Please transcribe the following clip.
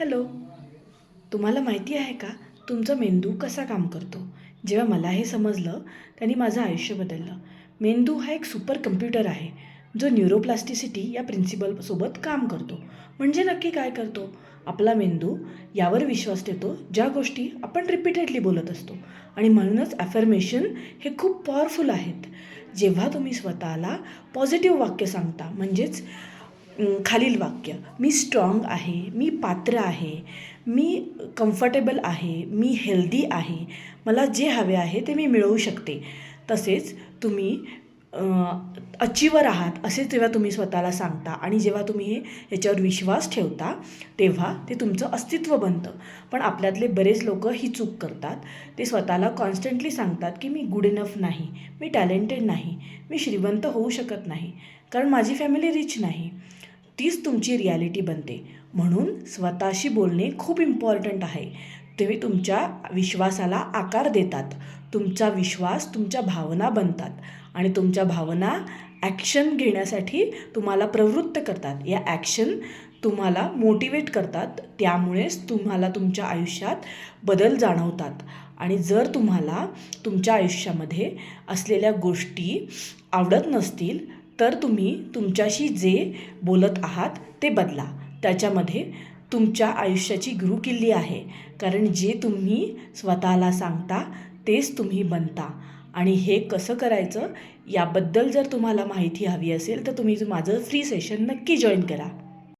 Hello. तुम्हाला माहिती आहे का? तुमचा मेंदू कसा काम करतो? जेव्हा मला हे समजलं त्यांनी माझं आयुष्य बदललं. मेंदू हा एक सुपर कम्प्युटर आहे जो न्यूरोप्लास्टिसिटी या प्रिन्सिपलसोबत काम करतो. म्हणजे नक्की काय करतो? आपला मेंदू यावर विश्वास देतो ज्या गोष्टी आपण रिपीटेडली बोलत असतो. आणि म्हणूनच ॲफर्मेशन हे खूप पॉवरफुल आहेत. जेव्हा तुम्ही स्वतःला पॉझिटिव्ह वाक्य सांगता म्हणजेच खालील वाक्य मी स्ट्रॉंग आहे मी पात्र आहे मी कम्फर्टेबल आहे मी हेल्दी आहे मला जे हवे आहे ते मी मिळवू शकते. तसेच तुम्ही अचिवर आहात असे जेव्हा तुम्ही स्वतःला सांगता आणि जेव्हा तुम्ही हे याच्यावर विश्वास ठेवता तेव्हा ते तुमचं अस्तित्व बनतं. पण आपल्यातले बरेच लोक ही चूक करतात. ते स्वतःला कॉन्स्टंटली सांगतात की मी गुड इनफ नाही मी टॅलेंटेड नाही मी श्रीमंत होऊ शकत नाही कारण माझी फॅमिली रिच नाही. तीच तुमची रियालिटी बनते. म्हणून स्वतःशी बोलणे खूप इम्पॉर्टंट आहे. तुम्ही तुमच्या विश्वासाला आकार देतात. तुमचा विश्वास तुमच्या भावना बनतात आणि तुमच्या भावना ॲक्शन घेण्यासाठी तुम्हाला प्रवृत्त करतात. या ॲक्शन तुम्हाला मोटिवेट करतात. त्यामुळेच तुम्हाला तुमच्या आयुष्यात बदल जाणवतात. आणि जर तुम्हाला तुमच्या आयुष्यामध्ये असलेल्या गोष्टी आवडत नसतील तर तुम्ही तुमच्याशी जे बोलत आहात ते बदला. त्याच्यामध्ये तुमच्या आयुष्याची गुरुकिल्ली आहे. कारण जे तुम्ही स्वतःला सांगता तेच तुम्ही बनता. आणि हे कसं करायचं याबद्दल जर तुम्हाला माहिती हवी असेल तर तुम्ही माझं फ्री सेशन नक्की जॉईन करा.